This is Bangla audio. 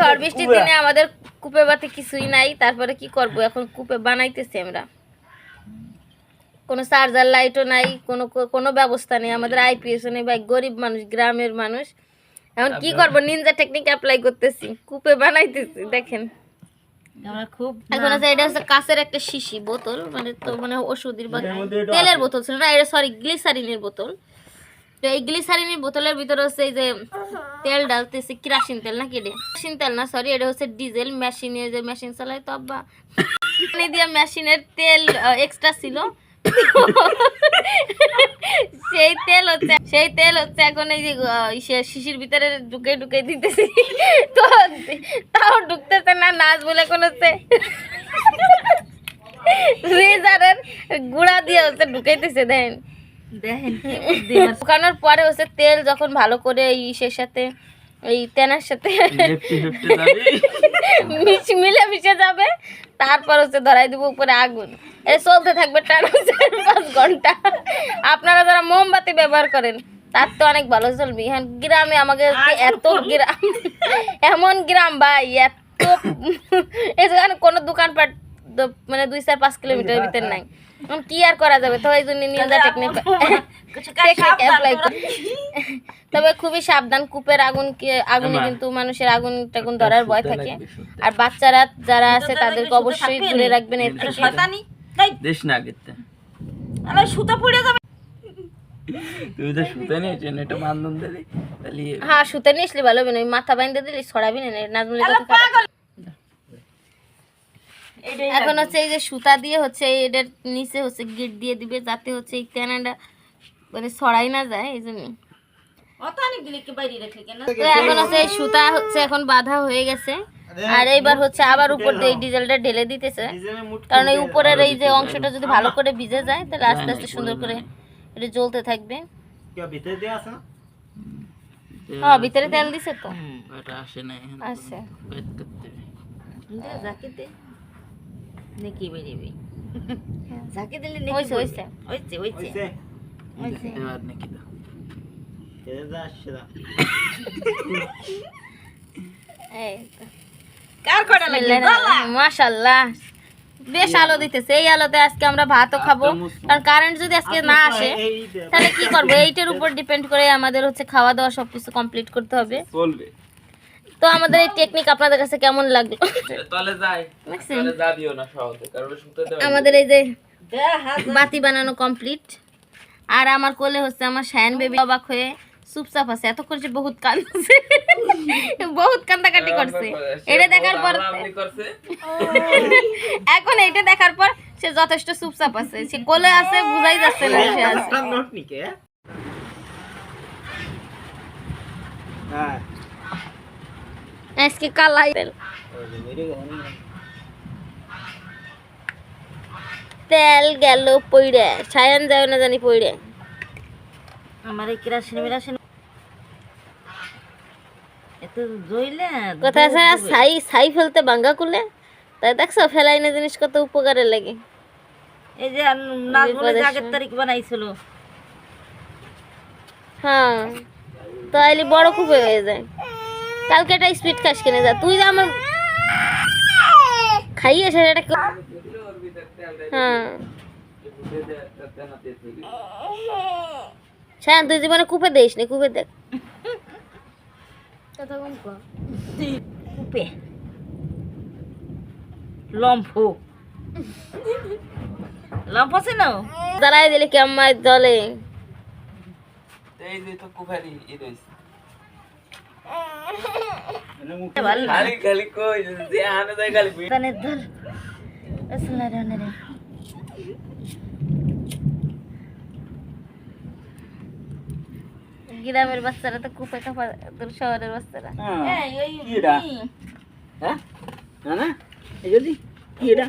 ঝড় বৃষ্টির দিনে আমাদের কূপে বাতি কিছুই নাই তারপরে কি করব? এখন কূপে বানাইতেছি আমরা। কোনো চার্জার লাইটও নাই কোনো কোনো ব্যবস্থা নেই। আমাদের আইপিএস নেই ভাই গরিব মানুষ গ্রামের মানুষ। এখন কি করব? নিনজা টেকনিক অ্যাপ্লাই করতেছি কূপে বানাইতেছি দেখেন। আমরা খুব এখন আছে এটা হচ্ছে কাঁচের একটা শিশি বোতল মানে তো মানে ওষুধের বা তেলের বোতল ছিল না এটা সরি গ্লিসারিনের বোতল। তো এই গ্লিসারিনের বোতলের ভিতরে হচ্ছে এই যে তেল ডালতেছে কিরাসিন তেল না কেটে কিরাসিন তেল না সরি এটা হচ্ছে ডিজেল মেশিনে যে মেশিন চালায় তো আব্বা। দিয়ে মেশিনের তেল এক্সট্রা ছিল। সেই তেল হচ্ছে, সেই তেল হচ্ছে এখন এই যে শিশির ভিতরে ঢুকে ঢুকে দিতেছি। তো তাও ঢুকতেছে না, নাচ বলে কোন হচ্ছে গুঁড়া দিয়ে হচ্ছে ঢুকাইতেছে, দেন। দেখেন ঢুকানোর পরে হচ্ছে তেল যখন ভালো করে এই ইসের সাথে এই তেনার সাথে মিলে মিশে যাবে তারপর হচ্ছে ধরাই দিব উপরে আগুন। এ চলতে থাকবে টানা চার পাঁচ ঘণ্টা। আপনারা যারা মোমবাতি ব্যবহার করেন তার তো অনেক ভালো চলবে। এখন গ্রামে আমাকে হচ্ছে এত গ্রাম এমন গ্রাম ভাই এত এখানে দ- মানে দুই চার পাঁচ কিলোমিটারের ভিতরে নাই। এখন কি আর করা যাবে? তো এই জন্য নিয়ে যা টেকনিক তবে খুবই সাবধান কূপের আগুন আগুনে কিন্তু মানুষের আগুন টাগুন ধরার ভয় থাকে। আর বাচ্চারা যারা আছে তাদেরকে অবশ্যই দূরে রাখবেন এর থেকে। দেশ না গেতে আরে সুতা পড়ে যাবে। তুমি তো এটা মানদন দিলে। হ্যাঁ সুতে নিয়ে আসলে ভালো হবে না ওই মাথা বাইন্ধে দিলে ছড়াবি না নাজমুলের কথা এখন হচ্ছে এই যে সুতা দিয়ে হচ্ছে এটার নিচে হচ্ছে গিট দিয়ে দিবে যাতে হচ্ছে এই তেনাটা মানে ছড়াই না যায় এই জন্য। অত অনেক দিলে কি বাইরে রেখে কেন? তো এখন হচ্ছে এই সুতা হচ্ছে এখন বাঁধা হয়ে গেছে। আর এইবার হচ্ছে আবার উপর দিয়ে ডিজেলটা ঢেলে দিতেছে। কারণ এই উপরের এই যে অংশটা যদি ভালো করে ভিজে যায় তাহলে আস্তে আস্তে সুন্দর করে এটা জ্বলতে থাকবে। হ্যাঁ ভিতরে তেল দিছে তো। এটা আসে না আচ্ছা। যাকে দে। নাকি বেরিয়ে যাকে দিলে হয়েছে হয়েছে হইছে। হইছে হয়েছে এবার নাকি দাও এই কার কটা লাগে মাশাল্লাহ বেশ আলো দিতেছে। এই আলোতে আজকে আমরা ভাতও খাব। কারণ কারেন্ট যদি আজকে না আসে তাহলে কি করব? এইটার উপর ডিপেন্ড করে আমাদের হচ্ছে খাওয়া দাওয়া সবকিছু কমপ্লিট করতে হবে। চলবে। তো আমাদের এই টেকনিক আপনাদের কাছে কেমন লাগল? তলে যাই। দেখছেন? তলে যাবিও না সহজে কারণ শুতে দেবে আমাদের এই যে দে বাতি বানানো কমপ্লিট আর আমার কোলে হচ্ছে আমার শায়ন বেবি অবাক হয়ে চুপচাপ আছে। এতক্ষণ সে বহুত কান্দছে বহুত কান্দাকাটি করছে। এটা দেখার পর এখন এটা দেখার পর সে যথেষ্ট চুপচাপ আছে। সে কোলে আছে বুঝাই যাচ্ছে না সে আছে। আজকে তেল তেল গেল পইড়ে ছায়ান যায় না জানি পইড়ে। আমার এই কেরাসিন মেরাসিন এত জইলে কথা আছে না ছাই ছাই ফেলতে করলে তাই দেখছ ফেলাই না জিনিস কত উপকারে লাগে। এই যে নাচ বলে বিপদের আগের তারিখ বানাইছিল। হ্যাঁ তাইলে বড় খুব হয়ে যায়। কালকে একটা স্পিড খাস কিনে যা তুই যে আমার খাইয়ে সেটা কি- হ্যাঁ। ছায়ান তুই জীবনে কূপে দিস নি কূপে দেখ। কথা কম লম্ফ। লম্ফ আছে না জ্বালাই দিলে কেমন এই যে তো কুফারি ই রইছে। গ্রামের বাচ্চারা তো কূপে কাপা তোর শহরের বাচ্চারা? হ্যাঁ না না এই যদি কি এটা